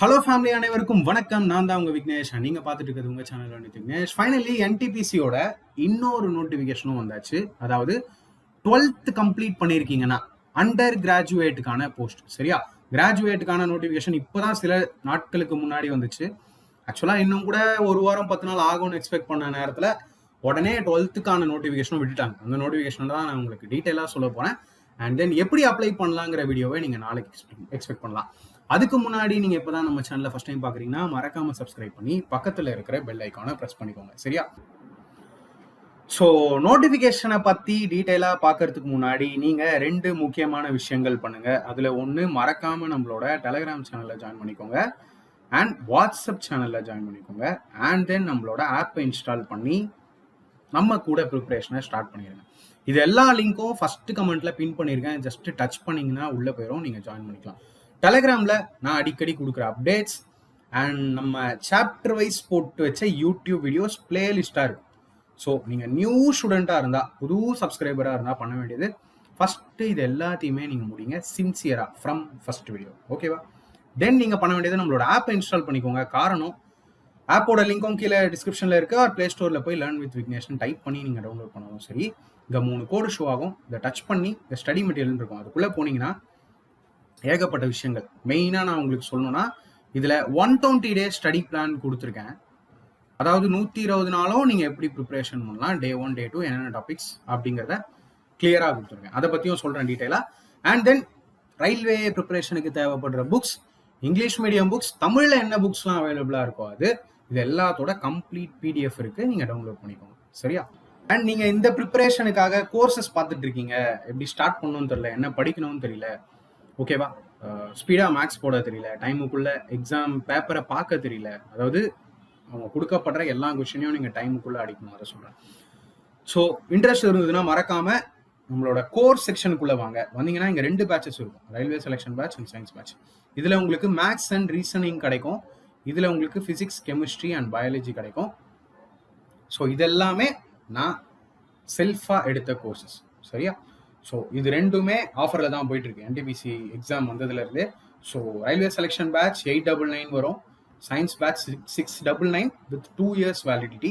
Hello family அனைவருக்கும் வணக்கம். நான் தான் உங்க விக்னேஷ். நீங்க பார்த்துட்டு இருக்கிறது உங்க சேனல் விக்னேஷ். ஃபைனலி என்டிபிசியோட இன்னொரு நோட்டிஃபிகேஷனும் வந்தாச்சு. அதாவது டுவெல்த் கம்ப்ளீட் பண்ணியிருக்கீங்கன்னா அண்டர் கிராஜுவேட்டுக்கான போஸ்ட் சரியா? கிராஜுவேட்டுக்கான நோட்டிஃபிகேஷன் இப்போதான் சில நாட்களுக்கு முன்னாடி வந்துச்சு. ஆக்சுவலாக இன்னும் கூட ஒரு வாரம் பத்து நாள் ஆகும்னு எக்ஸ்பெக்ட் பண்ண நேரத்தில் உடனே டுவெல்த்துக்கான நோட்டிஃபிகேஷனும் விட்டுட்டாங்க. அந்த நோட்டிஃபிகேஷன் தான் நான் உங்களுக்கு டீட்டெயிலாக சொல்ல போகிறேன் அண்ட் தென் எப்படி அப்ளை பண்ணலாங்கிற வீடியோவை நீங்கள் நாளைக்கு எக்ஸ்பெக்ட் பண்ணலாம். அதுக்கு முன்னாடி நீங்கள் இப்போ தான் நம்ம சேனலில் ஃபஸ்ட் டைம் பார்க்குறீங்கன்னா மறக்காம சப்ஸ்கிரைப் பண்ணி பக்கத்தில் இருக்கிற பெல் ஐக்கானை ப்ரெஸ் பண்ணிக்கோங்க. சரியா? ஸோ நோட்டிஃபிகேஷனை பற்றி டீட்டெயிலாக பார்க்கறதுக்கு முன்னாடி நீங்கள் ரெண்டு முக்கியமான விஷயங்கள் பண்ணுங்கள் அதில் ஒன்று மறக்காமல் நம்மளோட டெலகிராம் சேனலில் ஜாயின் பண்ணிக்கோங்க. அண்ட் வாட்ஸ்அப் சேனலில் ஜாயின் பண்ணிக்கோங்க. அண்ட் தென் நம்மளோட ஆப்பை இன்ஸ்டால் பண்ணி நம்ம கூட ப்ரிப்பரேஷனை ஸ்டார்ட் பண்ணிடுங்க இது எல்லா லிங்க்கும் ஃபர்ஸ்ட் கமெண்ட்டில் பின் பண்ணியிருக்கேன் ஜஸ்ட்டு டச் பண்ணிங்கன்னா உள்ளே போயிடும் நீங்கள் ஜாயின் பண்ணிக்கலாம். டெலகிராமில் நான் அடிக்கடி கொடுக்குற அப்டேட்ஸ் அண்ட் நம்ம சாப்டர் வைஸ் போட்டு வச்ச யூடியூப் வீடியோஸ் பிளேலிஸ்டா இருக்கும். ஸோ நீங்கள் நியூ ஸ்டூடெண்ட்டாக இருந்தால் புது சப்ஸ்கிரைபராக இருந்தால் பண்ண வேண்டியது. ஃபஸ்ட்டு இது எல்லாத்தையுமே நீங்கள் முடிங்க சின்சியராக ஃப்ரம் ஃபஸ்ட் வீடியோ ஓகேவா தென் நீங்கள் பண்ண வேண்டியது நம்மளோட ஆப்பை இன்ஸ்டால் பண்ணிக்கோங்க. காரணம் ஆப்போட லிங்க்கும் கீழே டிஸ்கிரிப்ஷனில் இருக்கு. ஆர் ப்ளே ஸ்டோரில் போய் லேர்ன் வித் விக்னேஷன் டைப் பண்ணி நீங்கள் டவுன்லோட் பண்ணணும் சரி இங்கே மூணு கோடு ஷோ ஆகும். இதை டச் பண்ணி இந்த ஸ்டடி மெட்டீரியல் இருக்கும். அதுக்குள்ளே போனீங்கன்னா ஏகப்பட்ட விஷயங்கள். மெயினாக நான் உங்களுக்கு சொல்லணும்னா இதில் one twenty day study plan கொடுத்துருக்கேன். அதாவது நூற்றி இருபது நாளும் நீங்கள் எப்படி ப்ரிப்பரேஷன் பண்ணலாம் டே ஒன் டே டூ என்னென்ன டாபிக்ஸ் அப்படிங்கிறத கிளியராக கொடுத்துருக்கேன். அதை பற்றியும் சொல்கிறேன் டீட்டெயிலாக அண்ட் தென் ரயில்வே ப்ரிப்பரேஷனுக்கு தேவைப்படுற புக்ஸ் இங்கிலீஷ் மீடியம் புக்ஸ் தமிழில் என்ன புக்ஸ்லாம் அவைலபிளாக இருக்கோ அது இது எல்லாத்தோட கம்ப்ளீட் பிடிஎஃப் இருக்குது நீங்கள் டவுன்லோட் பண்ணிக்கோங்க. சரியா? அண்ட் நீங்கள் இந்த ப்ரிப்பரேஷனுக்காக கோர்சஸ் பார்த்துட்டு இருக்கீங்க. எப்படி ஸ்டார்ட் பண்ணணும்னு தெரியல என்ன படிக்கணும்னு தெரியல ஓகேவா ஸ்பீடாக மேக்ஸ் போட தெரியல. டைமுக்குள்ளே எக்ஸாம் பேப்பரை பார்க்க தெரியல. அதாவது அவங்க கொடுக்கப்படுற எல்லா கொஷனையும் நீங்கள் டைமுக்குள்ளே அடிக்கணும் அதை சொல்கிறேன் ஸோ இன்ட்ரெஸ்ட் இருந்ததுன்னா மறக்காமல் நம்மளோட கோர்ஸ் செக்ஷனுக்குள்ளே வாங்க. வந்தீங்கன்னா இங்கே ரெண்டு பேட்சஸ் இருக்கும். Railway selection batch and science batch இதில் உங்களுக்கு மேக்ஸ் அண்ட் ரீசனிங் கிடைக்கும். இதில் உங்களுக்கு ஃபிசிக்ஸ் கெமிஸ்ட்ரி அண்ட் பயாலஜி கிடைக்கும். ஸோ இதெல்லாமே நான் செல்ஃபாக எடுத்த கோர்சஸ் சரியா? ஸோ இது ரெண்டுமே ஆஃபரில் தான் போயிட்டு இருக்கு என்டிபிசி எக்ஸாம் வந்ததுலேருந்து. So railway selection batch eight double nine வரும். Science batch six double nine with two years validity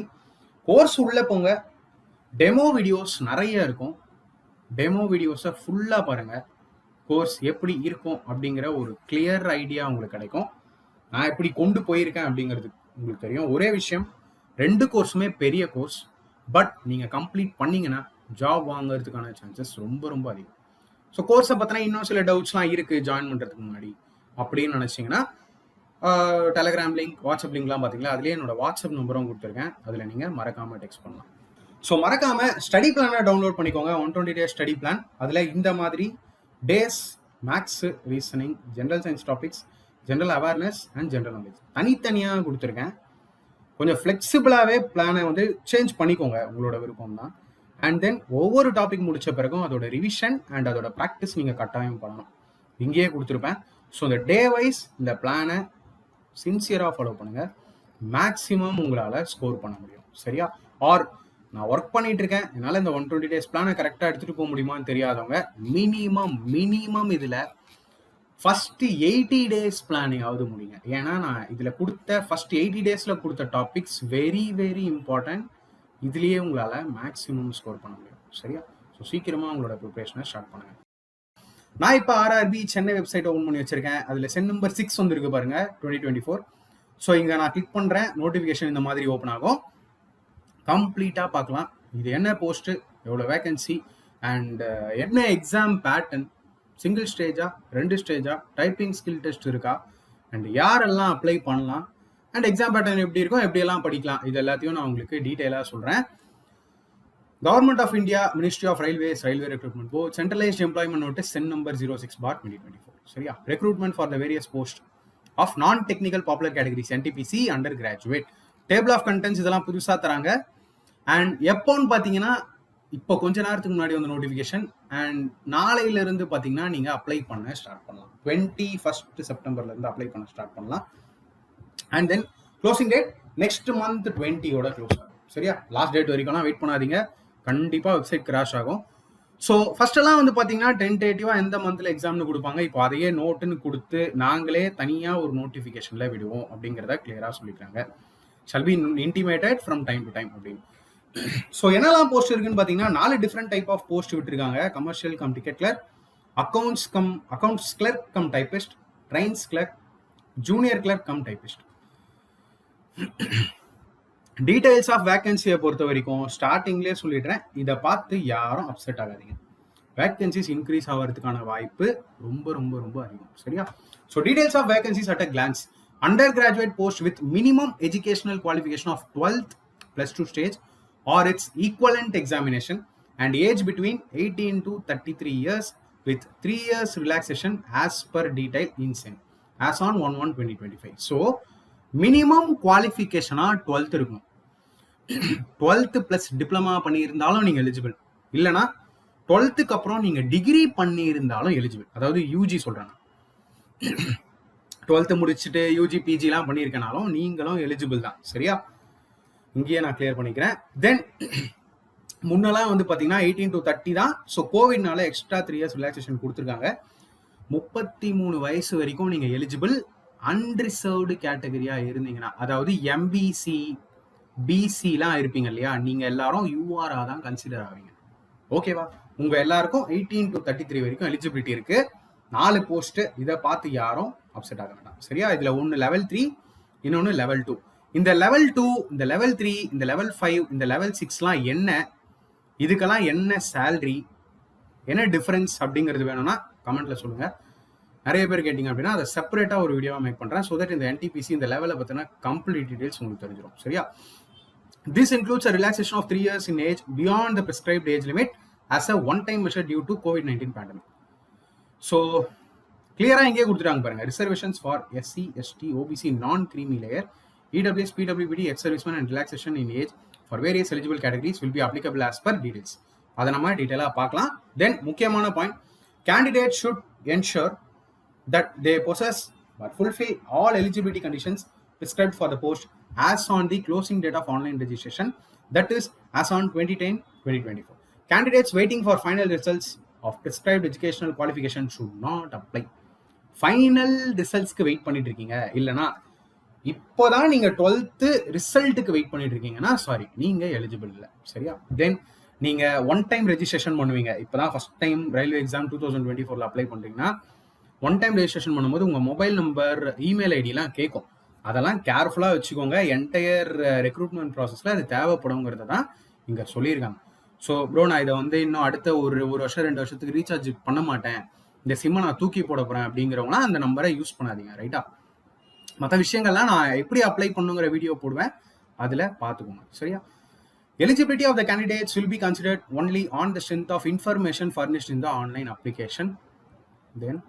course உள்ளே போங்க. டெமோ வீடியோஸ் நிறைய இருக்கும். டெமோ வீடியோஸை ஃபுல்லாக பாருங்கள் கோர்ஸ் எப்படி இருக்கும் அப்படிங்கிற ஒரு கிளியர் ஐடியா உங்களுக்கு கிடைக்கும். நான் எப்படி கொண்டு போயிருக்கேன் அப்படிங்கிறது உங்களுக்கு தெரியும். ஒரே விஷயம் ரெண்டு கோர்ஸுமே பெரிய கோர்ஸ் பட் நீங்கள் கம்ப்ளீட் பண்ணீங்கன்னா ஜாப் வாங்குறதுக்கான சான்சஸ் ரொம்ப ரொம்ப அதிகம். ஸோ கோர்ஸை பார்த்தினா இன்னும் சில டவுட்ஸ்லாம் இருக்குது ஜாயின் பண்ணுறதுக்கு முன்னாடி. அப்படின்னு நினச்சிங்கன்னா டெலகிராம் லிங்க் வாட்ஸ்அப் லிங்க்லாம் பார்த்தீங்களா அதுலேயே என்னோட வாட்ஸ்அப் நம்பரும் கொடுத்துருக்கேன். அதில் நீங்கள் மறக்காமல் டெக்ஸ்ட் பண்ணலாம். ஸோ மறக்காமல் ஸ்டடி பிளானை டவுன்லோட் பண்ணிக்கோங்க. One twenty days study plan அதில் இந்த மாதிரி days maths reasoning general science topics general awareness and general knowledge தனித்தனியாக கொடுத்துருக்கேன். கொஞ்சம் ஃப்ளெக்சிபிளாகவே பிளானை வந்து சேஞ்ச் பண்ணிக்கோங்க. உங்களோட விருப்பம் தான் அண்ட் தென் ஒவ்வொரு டாபிக் முடிச்ச பிறகும் அதோட ரிவிஷன் அண்ட் அதோட ப்ராக்டிஸ் நீங்கள் கட்டாயம் பண்ணணும். இங்கேயே கொடுத்துருப்பேன். ஸோ இந்த டே வைஸ் இந்த பிளானை சின்சியராக ஃபாலோ பண்ணுங்கள் மேக்ஸிமம் உங்களால் ஸ்கோர் பண்ண முடியும். சரியா? ஆர் நான் ஒர்க் பண்ணிட்டு இருக்கேன். என்னால் இந்த ஒன் டுவெண்ட்டி டேஸ் பிளானை கரெக்டாக எடுத்துகிட்டு போக முடியுமான்னு தெரியாதவங்க மினிமம் மினிமம் இதில் ஃபஸ்ட்டு எயிட்டி டேஸ் பிளானிங்காவது முடியுங்க ஏன்னா நான் இதில் கொடுத்த ஃபர்ஸ்ட் எயிட்டி டேஸில் கொடுத்த டாபிக்ஸ் வெரி வெரி இம்பார்ட்டன்ட் இதுலேயே உங்களால் மேக்ஸிமம் ஸ்கோர் பண்ண முடியும். சரியா? ஸோ சீக்கிரமாக உங்களோட ப்ரிப்ரேஷனை ஸ்டார்ட் பண்ணுங்கள் நான் இப்போ ஆர்ஆர்பி சென்னை வெப்சைட் ஓப்பன் பண்ணி வச்சிருக்கேன். அதில் சென் நம்பர் சிக்ஸ் வந்துருக்கு பாருங்க டுவெண்ட்டி டுவெண்ட்டி ஃபோர் ஸோ இங்கே நான் கிளிக் பண்ணுறேன் நோட்டிஃபிகேஷன் இந்த மாதிரி ஓப்பன் ஆகும். கம்ப்ளீட்டாக பார்க்கலாம். இது என்ன போஸ்ட்டு எவ்வளோ வேகன்சி அண்ட் என்ன எக்ஸாம் பேட்டர்ன் சிங்கிள் ஸ்டேஜா ரெண்டு ஸ்டேஜா டைப்பிங் ஸ்கில் டெஸ்ட் இருக்கா? அண்ட் யாரெல்லாம் அப்ளை பண்ணலாம்? அண்ட் எக்ஸாம் பேட்டர்ன் எப்படி இருக்கும் எப்படியெல்லாம் படிக்கலாம் இது எல்லாத்தையும் நான் உங்களுக்கு டீட்டெயிலாக சொல்கிறேன் government of India ministry of railways railway recruitment போ centralised employment notice CEN number zero six four twenty twenty four சரியா? Recruitment for the various post of non technical popular categories NTPC under graduate table of contents இதெல்லாம் புதுசாக தராங்க. And எப்போன்னு பார்த்தீங்கன்னா இப்போ கொஞ்ச நேரத்துக்கு முன்னாடி வந்த நோட்டிஃபிகேஷன் அண்ட் நாளையில இருந்து பார்த்தீங்கன்னா நீங்கள் அப்ளை பண்ண ஸ்டார்ட் பண்ணலாம். டுவெண்ட்டி ஃபர்ஸ்ட் செப்டம்பர்லேருந்து அப்ளை பண்ண ஸ்டார்ட் பண்ணலாம். And then closing date next month டுவெண்ட்டியோட close ஆகும். சரியா? லாஸ்ட் டேட் வரைக்கும்லாம் வெயிட் பண்ணாதீங்க. கண்டிப்பாக வெப்சைட் கிராஷ் ஆகும். ஸோ ஃபர்ஸ்டெல்லாம் வந்து பார்த்தீங்கன்னா டென்டேட்டிவா எந்த மந்தில் எக்ஸாம்னு கொடுப்பாங்க. இப்போ அதையே நோட்டுன்னு கொடுத்து நாங்களே தனியாக ஒரு நோட்டிஃபிகேஷனில் விடுவோம் அப்படிங்கிறத கிளியராக சொல்லிக்கிறாங்க shall be intimated from time to time அப்படின்னு. ஸோ என்னெல்லாம் போஸ்ட் இருக்குன்னு பார்த்தீங்கன்னா நாலு டிஃப்ரெண்ட் டைப் ஆஃப் போஸ்ட் விட்டுருக்காங்க. Commercial cum ticket clerk accounts cum accounts clerk cum typist trains clerk junior clerk cum typist details of வேக்கன்சியை பொறுத்த வரைக்கும் ஸ்டார்டிங்லேயே சொல்லிடுறேன். இதை பார்த்து யாரும் அப்செட் ஆகாதீங்க. வேக்கன்சிஸ் இன்க்ரீஸ் ஆகிறதுக்கான வாய்ப்பு ரொம்ப ரொம்ப ரொம்ப அதிகம். சரியா? So details of vacancies at a glance under graduate post with minimum educational qualification of twelfth plus two stage or its equivalent examination and age between eighteen to thirty three years with three years relaxation as per detail in CEN as on one one twenty twenty five so minimum குவாலிஃபிகேஷனாக twelfth இருக்கும். Twelfth plus diploma பண்ணியிருந்தாலும் நீங்கள் eligible இல்லைனா டுவெல்த்துக்கு அப்புறம் நீங்கள் degree பண்ணியிருந்தாலும் eligible அதாவது UG சொல்கிறேன் twelfth முடிச்சுட்டு யூஜி பிஜிலாம் பண்ணியிருக்கனாலும் நீங்களும் எலிஜிபிள் தான். சரியா? இங்கேயே நான் கிளியர் பண்ணிக்கிறேன். தென் முன்னெல்லாம் வந்து பார்த்தீங்கன்னா எயிட்டீன் டு தேர்ட்டி தான். ஸோ கோவிட்னால எக்ஸ்ட்ரா த்ரீ இயர்ஸ் ரிலாக்ஸேஷன் கொடுத்துருக்காங்க. முப்பத்தி மூணு வயசு வரைக்கும் நீங்கள் எலிஜிபிள் அன்ரிசர்வ்டு கேட்டகரியாக இருந்தீங்கன்னா அதாவது எம்பிசி பிசிலாம் இருப்பீங்க இல்லையா? நீங்கள் எல்லாரும் யூஆரா தான் கன்சிடர் ஆவீங்க. ஓகேவா உங்கள் எல்லாருக்கும் எயிட்டீன் டு தேர்ட்டி த்ரீ வரைக்கும் எலிஜிபிலிட்டி இருக்கு. நாலு போஸ்ட் இதை பார்த்து யாரும் அப்செட் ஆக வேண்டாம். சரியா? இதில் ஒன்று லெவல் த்ரீ இன்னொன்று லெவல் டூ இந்த லெவல் டூ இந்த லெவல் த்ரீ இந்த லெவல் ஃபைவ் இந்த லெவல் சிக்ஸ்லாம் என்ன? இதுக்கெல்லாம் என்ன சேல்ரி என்ன டிஃபரன்ஸ் அப்படிங்கிறது வேணும்னா கமெண்ட்ல சொல்லுங்க. நிறைய பேர் கேட்டிங்க அப்படின்னா அதை செப்பரேட்டாக ஒரு வீடியோவாக மேக் பண்ணுறேன் ஸோ தட் இந்த என்டிபிசி இந்த லெவலில் பார்த்தீங்கன்னா கம்ப்ளீட் டீடைல்ஸ் உங்களுக்கு தெரிஞ்சிடும் சரியா? This includes a relaxation of three years in age beyond the prescribed age limit as a one time measure due to COVID nineteen pandemic so கிளியராக இங்கே கொடுத்துட்டாங்க பாருங்க. Reservations for SC ST OBC non creamy layer EWS PWBD ex serviceman and relaxation in age for various eligible categories will be applicable as per details அதை நம்ம டீட்டெயிலாக பார்க்கலாம். Then முக்கியமான point candidate should ensure that they possess but fulfill all eligibility conditions prescribed for the post as on the closing date of online registration that is as on 2010 2024 candidates waiting for final results of prescribed educational qualification should not apply final ரிசல்ட்ஸ்க்கு wait பண்ணிட்டு இருக்கீங்க இல்லைனா இப்போதான் நீங்க twelfth ரிசல்ட்டுக்கு wait பண்ணிட்டு இருக்கீங்கன்னா sorry நீங்க eligible இல்லை சரியா தென் நீங்க ஒன் டைம் ரெஜிஸ்ட்ரேஷன் பண்ணுவீங்க இப்போதான் first time railway exam two thousand twenty ஃபோர்ல அப்ளை பண்றீங்கன்னா ஒன் டைம் ரெஜிஸ்ட்ரேஷன் பண்ணும்போது உங்கள் மொபைல் நம்பர் இமெயில் ஐடிலாம் கேட்கும் அதெல்லாம் கேர்ஃபுல்லாக வச்சுக்கோங்க. என்டையர் ரெக்ரூட்மெண்ட் ப்ராசஸில் அது தேவைப்படுங்கிறத தான் இங்கே சொல்லியிருக்காங்க. ஸோ ப்ரோ நான் இதை வந்து இன்னும் அடுத்த ஒரு ஒரு வருஷம் ரெண்டு வருஷத்துக்கு ரீசார்ஜ் பண்ண மாட்டேன். இந்த சிம்மை நான் தூக்கி போட போகிறேன் அப்படிங்கிறவங்களாம் அந்த நம்பரை யூஸ் பண்ணாதீங்க ரைட்டா மற்ற விஷயங்கள்லாம் நான் எப்படி அப்ளை பண்ணுங்கிற வீடியோ போடுவேன். அதில் பார்த்துக்கோங்க சரியா? Eligibility of the candidates will be considered only on the strength of information furnished in the online application then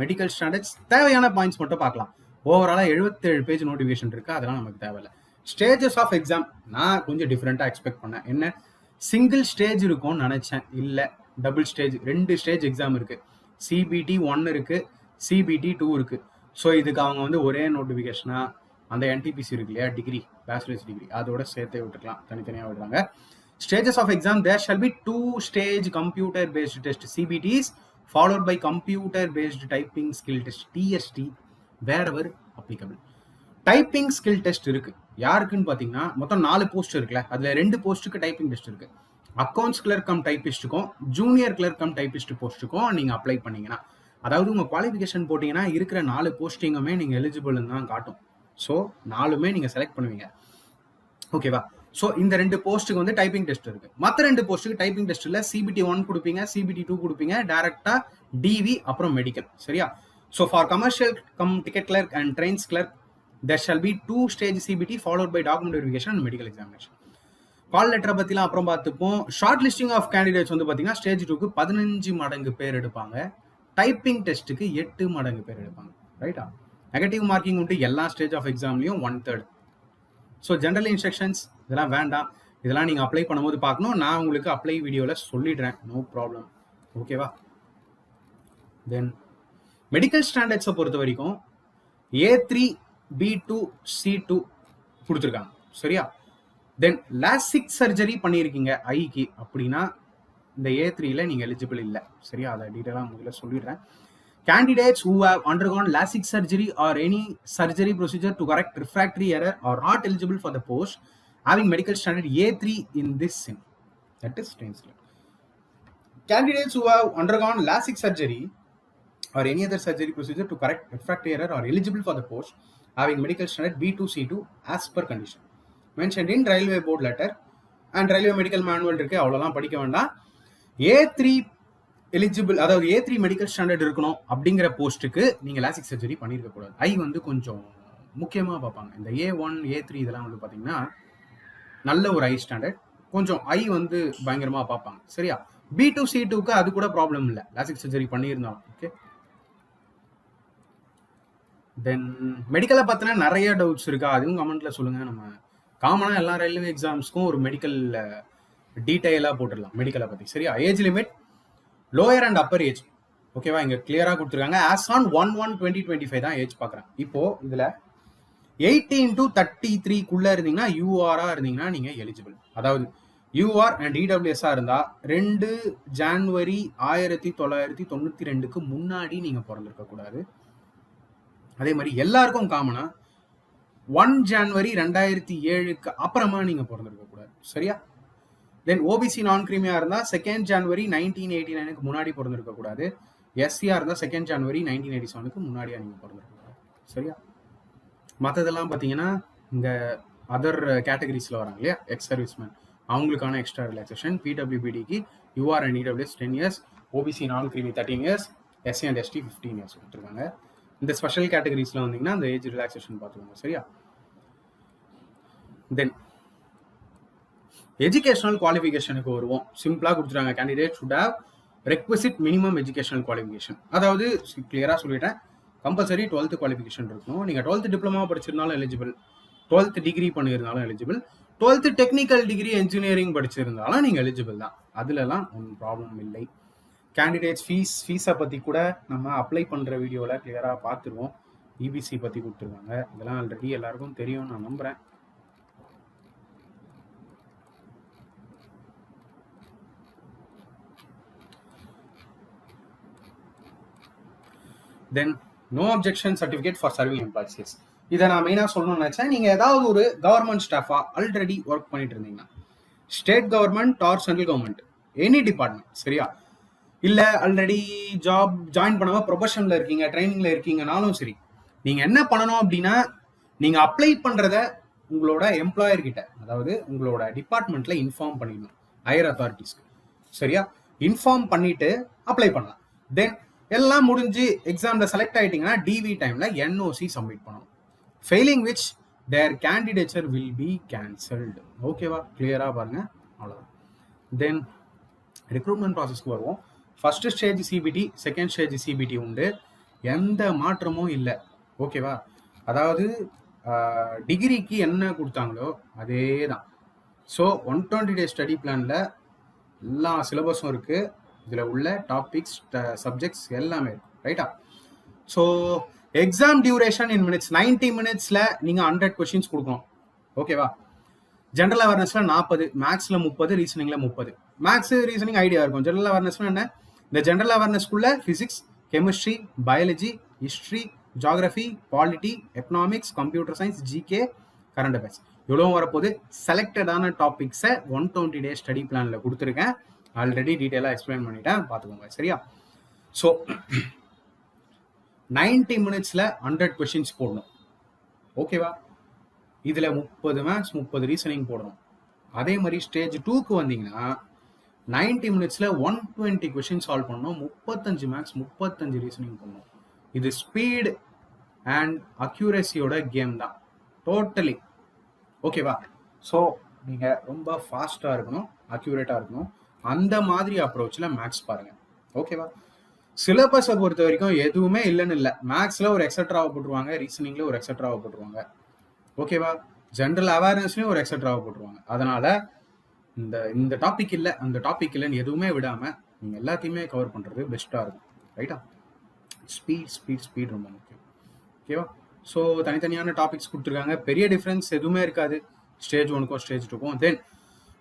medical standards தேவையான பாயிண்ட்ஸ் மட்டும் பார்க்கலாம். ஓவராலாக எழுபத்தேழு பேஜ் நோட்டிஃபிகேஷன் இருக்கு அதெல்லாம் நமக்கு தேவையில்ல. ஸ்டேஜஸ் ஆஃப் எக்ஸாம் நான் கொஞ்சம் டிஃப்ரெண்ட்டாக எக்ஸ்பெக்ட் பண்ணேன். என்ன? சிங்கிள் ஸ்டேஜ் இருக்கும்னு நினச்சேன். இல்லை டபுள் ஸ்டேஜ் ரெண்டு ஸ்டேஜ் எக்ஸாம் இருக்கு. சிபிடி ஒன் இருக்கு சிபிடி டூ இருக்கு. ஸோ இதுக்கு அவங்க வந்து ஒரே நோட்டிஃபிகேஷனாக அந்த என்டிபிசி இருக்கு இல்லையா? டிகிரி பேச்சுலர்ஸ் டிகிரி அதோட சேர்த்தே விட்டுக்கலாம். தனித்தனியாக விடுறாங்க. Stages of exam there shall be two stage computer based test CBTs followed by computer based typing skill test TST wherever applicable. Typing skill test இருக்கு. யாருக்குன்னு பார்த்தீங்கன்னா மொத்தம் நாலு போஸ்ட் இருக்குல்ல அதில் ரெண்டு போஸ்ட்டுக்கு டைப்பிங் டெஸ்ட் இருக்கு. அக்கௌண்ட்ஸ் கிளர்க் கம் டைப்பிஸ்ட்டுக்கும் ஜூனியர் கிளர்க் கம் டைப்பிஸ்ட் போஸ்ட்டுக்கும் நீங்கள் அப்ளை பண்ணீங்கன்னா அதாவது உங்கள் குவாலிஃபிகேஷன் போட்டிங்கன்னா இருக்கிற நாலு போஸ்டிங்குமே நீங்கள் எலிஜிபிள்னு தான் காட்டும். ஸோ நாலுமே நீங்கள் செலக்ட் பண்ணுவீங்க. ஓகேவா ஸோ இந்த ரெண்டு போஸ்ட்டுக்கு வந்து டைப்பிங் டெஸ்ட் இருக்கு. மற்ற ரெண்டு போஸ்ட்டுக்கு டைப்பிங் டெஸ்ட் இல்லை. சிபிடி ஒன் கொடுப்பீங்க சிபிடி டூ கொடுப்பீங்க டேரக்டா டிவி அப்புறம் மெடிக்கல் சரியா? So for commercial cum ticket clerk and trains clerk there shall be two stage CBT followed by document verification and medical examination call லெட்டரை பற்றிலாம் அப்புறம் பார்த்துப்போம். ஷார்ட் லிஸ்டிங் ஆஃப் கேண்டிடேட்ஸ் வந்து பார்த்தீங்கன்னா ஸ்டேஜ் டூக்கு பதினஞ்சு மடங்கு பேர் எடுப்பாங்க. டைப்பிங் டெஸ்ட்டுக்கு எட்டு மடங்கு பேர் எடுப்பாங்க. ரைட்டா நெகட்டிவ் மார்க்கிங் உண்டு. எல்லா stage of எக்ஸாம்லையும் one third so general instructions இதெல்லாம் வேண்டாம். இதெல்லாம் நீங்கள் அப்ளை பண்ணும்போது பார்க்கணும். நான் உங்களுக்கு அப்ளை வீடியோவில் சொல்லிடுறேன். நோ ப்ராப்ளம் ஓகேவா தென் மெடிக்கல் ஸ்டாண்டர்ட்ஸை பொறுத்த வரைக்கும் A three B two C two கொடுத்துருக்காங்க. சரியா? தென் லாஸ்டிக் சர்ஜரி பண்ணியிருக்கீங்க ஐக்கு அப்படின்னா இந்த ஏ த்ரீல நீங்கள் எலிஜிபிள் இல்லை. சரியா? அதை டீட்டெயிலாக முதல்ல சொல்லிடுறேன். Candidates who have undergone LASIK surgery or any surgery procedure to correct refractory error are not eligible for the post having medical standard A3 in this sim. That is translate. Candidates who have undergone LASIK surgery or any other surgery procedure to correct refractory error are eligible for the post having medical standard B2 C2 as per condition. Mentioned in railway board letter and railway medical manual இருக்கு அவ்வளோலாம் படிக்க வேண்டாம் A three eligible அதாவது A three medical standard இருக்கணும் அப்படிங்கிற போஸ்ட்டுக்கு நீங்கள் LASIK surgery பண்ணியிருக்க கூடாது. ஐ வந்து கொஞ்சம் முக்கியமாக பார்ப்பாங்க. இந்த ஏ ஒன் ஏ த்ரீ இதெல்லாம் வந்து பார்த்தீங்கன்னா நல்ல ஒரு ஐ ஸ்டாண்டர்ட் கொஞ்சம் ஐ வந்து பயங்கரமாக பார்ப்பாங்க. சரியா? பி டூ சி டூக்கு அது கூட ப்ராப்ளம் இல்லை. லாசிக் சர்ஜரி பண்ணியிருந்தோம் ஓகே தென் மெடிக்கலை பற்றின நிறைய டவுட்ஸ் இருக்கா? அதுவும் கமெண்ட்ல சொல்லுங்க. நம்ம காமனாக எல்லா ரயில்வே எக்ஸாம்ஸ்க்கும் ஒரு மெடிக்கல் டீட்டெயிலாக போட்டுடலாம் மெடிக்கலை பற்றி சரியா? Age limit lower and upper age ஓகேவா இங்கே கிளியராக கொடுத்துருக்காங்க. As on one one twenty twenty five தான் ஏஜ் பார்க்குறேன். இப்போ இதில் எயிட்டீன் டு தேர்ட்டி த்ரீக்குள்ளே இருந்தீங்கன்னா யூஆரா இருந்தீங்கன்னா நீங்கள் எலிஜிபிள் அதாவது யூஆர் அண்ட் இடபிள்யூஎஸ்ஆ இருந்தால் ரெண்டு ஜான்வரி ஆயிரத்தி தொள்ளாயிரத்தி தொண்ணூற்றி ரெண்டுக்கு முன்னாடி நீங்கள் பிறந்திருக்க கூடாது. அதே மாதிரி எல்லாருக்கும் காமனா ஒன் ஜான்வரி ரெண்டாயிரத்தி ஏழுக்கு அப்புறமா நீங்கள் பிறந்திருக்க கூடாது. சரியா? தென் ஓபிசி நான் கிரீமியா இருந்தால் செகண்ட் ஜான்வரி நைன்டீன் எயிட்டி நைனுக்கு முன்னாடி பிறந்திருக்க கூடாது. எஸ்சியா இருந்தால் செகண்ட் ஜான்வரி நைன்டீன் எயிட்டி செவனுக்கு முன்னாடியா நீங்கள் பிறந்திருக்க கூடாது. சரியா? மற்றதெல்லாம் பார்த்தீங்கன்னா இந்த அதர் கேட்டகரிஸில் வராங்க இல்லையா? எக்ஸ் சர்வீஸ்மேன் அவங்களுக்கான extra relaxation பிடபிள்யூபிடிக்கு UR and EWS ten years OBC non creamy thirteen years SC and ST fifteen years கொடுத்துருக்காங்க. இந்த ஸ்பெஷல் கேட்டகரிஸில் வந்தீங்கன்னா அந்த ஏஜ் ரிலாக்ஸேஷன் பார்த்துக்கோங்க. சரியா? தென் எஜுகேஷனல் குவாலிஃபிகேஷனுக்கு வருவோம். சிம்பிளாக கொடுத்துருக்காங்க candidate should have requisite minimum educational qualification அதாவது கிளியராக சொல்லிட்டேன். கம்பல்சரி டுவெல்த்து குவாலிஃபிகேஷன் இருக்கணும். நீங்கள் டுவெல்த்து டிப்ளமா படிச்சிருந்தாலும் எலிஜிபிள் டுவெல்த் டிகிரி பண்ணியிருந்தாலும் eligible twelfth technical degree engineering படிச்சிருந்தாலும் நீங்கள் எலிஜிபிள் தான். அதுலலாம் ஒன்றும் ப்ராப்ளம் இல்லை. கேண்டிடேட்ஸ் ஃபீஸ் ஃபீஸை பற்றி கூட நம்ம அப்ளை பண்ணுற வீடியோவில் கிளியராக பார்த்துருவோம். இபிசி பற்றி கொடுத்துருக்காங்க இதெல்லாம் ஆல்ரெடி எல்லாருக்கும் தெரியும் நான் நம்புகிறேன் then no objection certificate for serving employees இதை நான் மெயினாக சொல்லணும்னு நினச்சேன். நீங்கள் ஏதாவது ஒரு கவர்மெண்ட் ஸ்டாஃபாக ஆல்ரெடி ஒர்க் பண்ணிட்டு இருந்தீங்கன்னா state government or central government any department சரியா? இல்லை ஆல்ரெடி ஜாப் ஜாயின் பண்ணாமல் ப்ரொஃபஷனில் இருக்கீங்க ட்ரைனிங்கில் இருக்கீங்கனாலும் சரி நீங்கள் என்ன பண்ணணும் அப்படின்னா நீங்கள் அப்ளை பண்ணுறத உங்களோட எம்ப்ளாயர்கிட்ட அதாவது உங்களோட டிபார்ட்மெண்ட்டில் இன்ஃபார்ம் பண்ணிடணும். ஹையர் அத்தாரிட்டிஸ்க்கு சரியா? இன்ஃபார்ம் பண்ணிட்டு அப்ளை பண்ணலாம். தென் எல்லாம் முடிஞ்சு எக்ஸாமில் செலக்ட் ஆகிட்டிங்கன்னா டிவி டைமில் என்ஓசி சப்மிட் பண்ணணும். Failing which their candidature will be cancelled ஓகேவா கிளியராக பாருங்கள் அவ்வளோதான் தென் ரெக்ரூட்மெண்ட் ப்ராசஸ்க்கு வருவோம். First stage CBT second stage CBT உண்டு. எந்த மாற்றமும் இல்லை. ஓகேவா அதாவது டிகிரிக்கு என்ன கொடுத்தாங்களோ அதே தான் so one twenty day study பிளானில் எல்லா சிலபஸும் இருக்குது இதில் உள்ள டாபிக்ஸ் சப்ஜெக்ட்ஸ் எல்லாமே இருக்கும் ரைட்டா so exam duration in minutes ninety மினிட்ஸில் நீங்கள் ஹண்ட்ரட் கொஷின்ஸ் கொடுக்கணும். ஓகேவா ஜென்ரல் அவேர்னஸில் நாற்பது மேக்ஸில் முப்பது ரீசனிங்கில் முப்பது. மேக்ஸ் ரீசனிங் ஐடியா இருக்கும். ஜென்ரல் அவேர்னஸ்னா என்ன? இந்த general அவேர்னஸ்க்குள்ள physics chemistry biology history geography polity economics computer science GK current affairs இவ்வளோ வரப்போது செலக்டடான டாபிக்ஸை ஒன் டுவெண்ட்டி டே ஸ்டடி பிளானில் கொடுத்துருக்கேன். ஆல்ரெடி டீட்டெயிலாக எக்ஸ்பிளைன் பண்ணிட்டேன். பார்த்துக்கோங்க. சரியா? ஸோ நைன்டி மினிட்ஸில் ஹண்ட்ரட் கொஷின்ஸ் போடணும். ஓகேவா இதில் முப்பது மேக்ஸ் முப்பது ரீசனிங் போடணும். அதே மாதிரி ஸ்டேஜ் டூக்கு வந்தீங்கன்னா நைன்டி மினிட்ஸில் ஒன் டுவெண்ட்டி கொஷின் சால்வ் பண்ணணும். முப்பத்தஞ்சு மேக்ஸ் முப்பத்தஞ்சு ரீசனிங் பண்ணணும் இது ஸ்பீடு அண்ட் அக்யூரஸியோட கேம் தான். டோட்டலி ஓகேவா ஸோ நீங்கள் ரொம்ப ஃபாஸ்ட்டாக இருக்கணும் அக்யூரேட்டாக இருக்கணும். அந்த மாதிரி அப்ரோச்சில் மேக்ஸ் பாருங்கள் ஓகேவா சிலபஸை பொறுத்த வரைக்கும் எதுவுமே இல்லைன்னு இல்லை. மேக்ஸில் ஒரு எக்ஸட்ராவை போட்டுருவாங்க ரீசனிங்கில் ஒரு எக்ஸட்ராவை போட்டுருவாங்க. ஓகேவா ஜென்ரல் அவேர்னஸ்லையும் ஒரு எக்ஸட்ராவை போட்டுருவாங்க. அதனால இந்த இந்த டாபிக் இல்லை அந்த டாபிக் இல்லைன்னு எதுவுமே விடாமல் நீங்கள் எல்லாத்தையுமே கவர் பண்ணுறது பெஸ்ட்டாக இருக்கும். ரைட்டா ஸ்பீட் ஸ்பீட் ஸ்பீட் ரொம்ப முக்கியம். ஓகேவா ஸோ தனித்தனியான டாபிக்ஸ் கொடுத்துருக்காங்க. பெரிய டிஃப்ரென்ஸ் எதுவுமே இருக்காது. ஸ்டேஜ் ஒனுக்கும் stage டூக்கும் then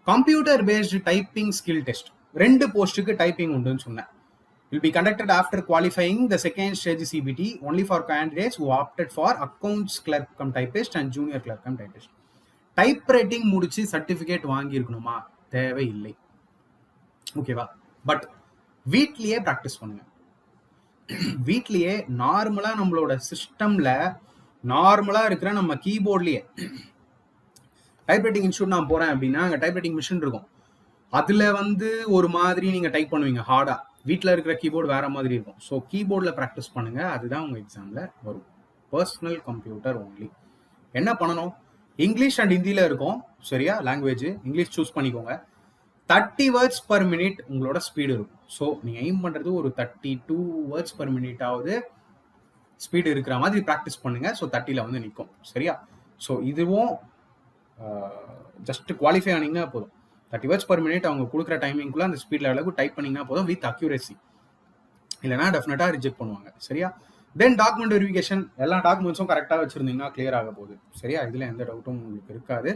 computer based typing skill test ரெண்டு போஸ்ட்டுக்கு டைப்பிங் உண்டுன்னு சொன்னேன். Will be conducted after qualifying the second stage CBT only for candidates who opted for accounts clerk cum typist and junior clerk cum typist type writing முடிச்சு certificate வாங்கியிருக்கணுமா? தேவையில்லை. ஓகேவா but வீட்லேயே practice பண்ணுங்க. வீட்லேயே நார்மலாக நம்மளோட சிஸ்டமில் நார்மலாக இருக்கிற நம்ம கீபோர்ட்லேயே டைப்ரைட்டிங் இன்ஸ்டியூட் நான் போறேன் அப்படின்னா அங்கே டைப்ரைட்டிங் மிஷின் இருக்கும். அதில் வந்து ஒரு மாதிரி நீங்கள் டைப் பண்ணுவீங்க ஹார்டாக வீட்டில் இருக்கிற கீபோர்டு வேற மாதிரி இருக்கும். ஸோ கீபோர்டில் ப்ராக்டிஸ் பண்ணுங்கள் அதுதான் உங்கள் எக்ஸாமில் வரும். பர்சனல் கம்ப்யூட்டர் ஒன்லி என்ன பண்ணணும்? இங்கிலீஷ் அண்ட் ஹிந்தியில் இருக்கும். சரியா? லாங்குவேஜ் இங்கிலீஷ் சூஸ் பண்ணிக்கோங்க. தேர்ட்டி வேர்ட்ஸ் பர் மினிட் உங்களோட ஸ்பீடு இருக்கும். ஸோ நீங்கள் எய்ம் பண்ணுறது ஒரு thirty two words per minute ஆகுது ஸ்பீடு இருக்கிற மாதிரி ப்ராக்டிஸ் பண்ணுங்கள் ஸோ தேர்ட்டியில் வந்து நிற்கும் சரியா? ஸோ இதுவும் ஜஸ்ட் குவாலிஃபை ஆனீங்கன்னா போதும். தேர்ட்டி வேர்ட்ஸ் பர் மினிட் அவங்க கொடுக்குற டைமிங்குள்ள அந்த ஸ்பீட் லெவலுக்கு டைப் பண்ணீங்கன்னா போதும் வித் அக்யூரேசி இல்லைனா டெஃபினட்டாக ரிஜெக்ட் பண்ணுவாங்க. சரியா? தென் டாக்குமெண்ட் வெரிஃபிகேஷன் எல்லா டாக்குமெண்ட்ஸும் கரெக்டாக வச்சுருந்தீங்கன்னா கிளியர் ஆக போகுது. சரியா? இதில் எந்த டவுட்டும் உங்களுக்கு இருக்காது.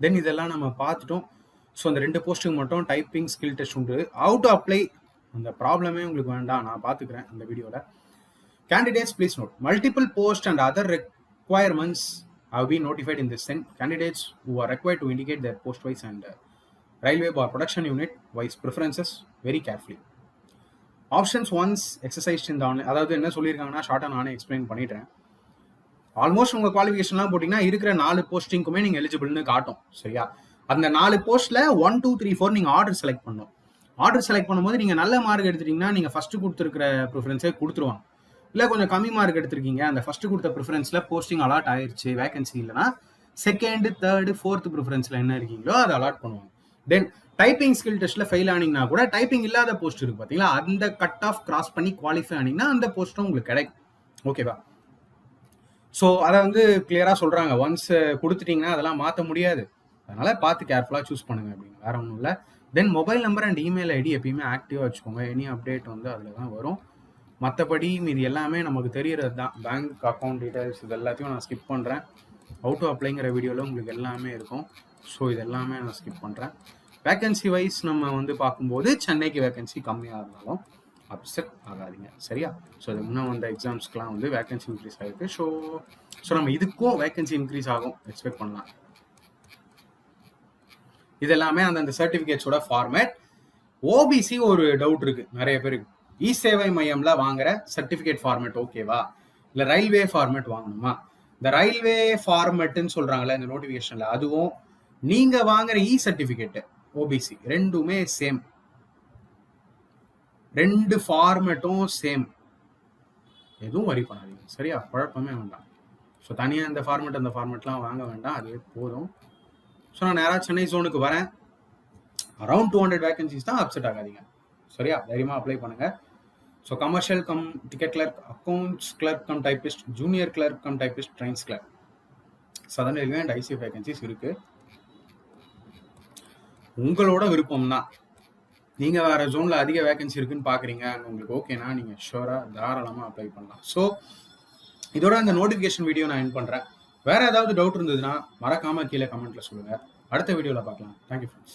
தென் இதெல்லாம் நம்ம பார்த்துட்டோம். ஸோ அந்த ரெண்டு போஸ்ட்டுக்கு மட்டும் டைப்பிங் ஸ்கில் டெஸ்ட் உண்டு. அவுட் டு அப்ளை அந்த ப்ராப்ளமே உங்களுக்கு வேண்டாம். நான் பார்த்துக்கிறேன் அந்த வீடியோவில் candidates please note multiple post and other requirements have been notified in this sense. Candidates who are required to indicate their post wise and uh, railway bar production unit wise preferences? Very carefully. Options once exercise இந்த online அதாவது என்ன சொல்லியிருக்காங்கன்னா ஷார்ட்டாக நானே explain பண்ணிட்டேன் almost உங்கள் குவாலிஃபிகேஷன்லாம் போட்டிங்கன்னா இருக்கிற நாலு போஸ்டிங்க்குமே நீங்கள் எலிஜிபிள்னு காட்டும். சரியா? அந்த நாலு போஸ்ட்டில் ஒன் டூ த்ரீ ஃபோர் நீங்கள் ஆர்டர் செலக்ட் பண்ணும் ஆர்டர் செலக்ட் பண்ணும்போது நீங்கள் நல்ல மார்க் எடுத்துட்டிங்கன்னா நீங்கள் ஃபஸ்ட்டு கொடுத்துருக்கிற ப்ரிஃபரன்ஸே கொடுத்துருவாங்க. இல்லை கொஞ்சம் கம்மி மார்க் எடுத்திருக்கீங்க. அந்த ஃபர்ஸ்ட் கொடுத்த ப்ரிஃபரன்ஸில் போஸ்டிங் அலாட் ஆயிடுச்சு வேகன்சி இல்லைனா செகண்ட் தேர்டு ஃபோர்த் ப்ரிஃபரன்ஸில் என்ன இருக்கீங்களோ அதை அலாட் பண்ணுவாங்க. தென் டைப்பிங் ஸ்கில் டெஸ்ட்டில் ஃபெயில் ஆனீங்கன்னா கூட டைப்பிங் இல்லாத போஸ்ட் இருக்கு பார்த்தீங்களா அந்த கட் ஆஃப் கிராஸ் பண்ணி குவாலிஃபை ஆனீங்கன்னா அந்த போஸ்ட்டும் உங்களுக்கு கிடைக்கும். ஓகேவா ஸோ அதை வந்து கிளியராக சொல்கிறாங்க ஒன்ஸ் கொடுத்துட்டீங்கன்னா அதெல்லாம் மாற்ற முடியாது. அதனால் பார்த்து கேர்ஃபுல்லாக சூஸ் பண்ணுங்க அப்படின்னு. வேற ஒன்றும் இல்லை. Then mobile number and email ID எப்பயுமே ஆக்டிவாக வச்சுக்கோங்க. எனி அப்டேட் வந்து அதில் தான் வரும். மற்றபடி இது எல்லாமே நமக்கு தெரியறது தான் பேங்க் அக்கௌண்ட் டீட்டெயில்ஸ் இது எல்லாத்தையும் நான் ஸ்கிப் பண்ணுறேன் அவுட் டு அப்ளைங்கிற வீடியோவில் உங்களுக்கு எல்லாமே இருக்கும். ஸோ இது எல்லாமே நான் ஸ்கிப் பண்ணுறேன் வேக்கன்சி வைஸ் நம்ம வந்து பார்க்கும்போது சென்னைக்கு வேக்கன்சி கம்மியாக இருந்தாலும் அப்செட் ஆகாதீங்க. சரியா? ஸோ அது முன்னே வந்த எக்ஸாம்ஸ்க்குலாம் வந்து வேக்கன்சி இன்க்ரீஸ் ஆகிருக்கு ஸோ ஸோ நம்ம இதுக்கும் வேகன்சி இன்க்ரீஸ் ஆகும். எக்ஸ்பெக்ட் பண்ணலாம். இதெல்லாமே அந்தந்த சர்டிஃபிகேட்ஸோட ஃபார்மேட் ஓபிசி ஒரு டவுட் இருக்குது நிறைய பேருக்கு. இ சேவை மையம்ல வாங்குற சர்டிஃபிகேட் ஃபார்மேட் ஓகேவா இல்ல ரயில்வே ஃபார்மேட் வாங்கணுமா? இந்த ரயில்வே ஃபார்மேட்னு சொல்றாங்கல்ல இந்த நோட்டிபிகேஷன்ல அதுவும் நீங்க வாங்குற இ சர்டிபிகேட் ஓபிசி ரெண்டுமே சேம் ரெண்டு ஃபார்மேட்டும் சேம் எதுவும் வரி பண்ணாதீங்க. சரியா? குழப்பமே வேண்டாம். ஸோ தனியாக இந்த ஃபார்மேட் அந்த ஃபார்மேட்லாம் வாங்க வேண்டாம். அதுவே போதும். ஸோ நான் நேராக சென்னை ஜோனுக்கு வரேன். அரௌண்ட் டூ ஹண்ட்ரட் வேகன்சிஸ் தான் அப்செட் ஆகாதீங்க. சரியா? தைரியமாக அப்ளை பண்ணுங்கள் so commercial cum ticket clerk accounts clerk cum typist junior clerk cum typist trains clerk southern railway and IC vacancies இருக்கு. உங்களோட விருப்பம் தான் நீங்கள் வேறு ஜோனில் அதிக வேகன்சி இருக்குன்னு பார்க்குறீங்க உங்களுக்கு ஓகேனா நீங்கள் ஷோராக தாராளமாக அப்ளை பண்ணலாம். ஸோ இதோட அந்த நோட்டிஃபிகேஷன் வீடியோ நான் என் பண்ணுறேன் வேறு ஏதாவது டவுட் இருந்ததுன்னா மறக்காமல் கீழே கமெண்ட்டில் சொல்லுங்கள் அடுத்த வீடியோவில் பார்க்கலாம். Thank you friends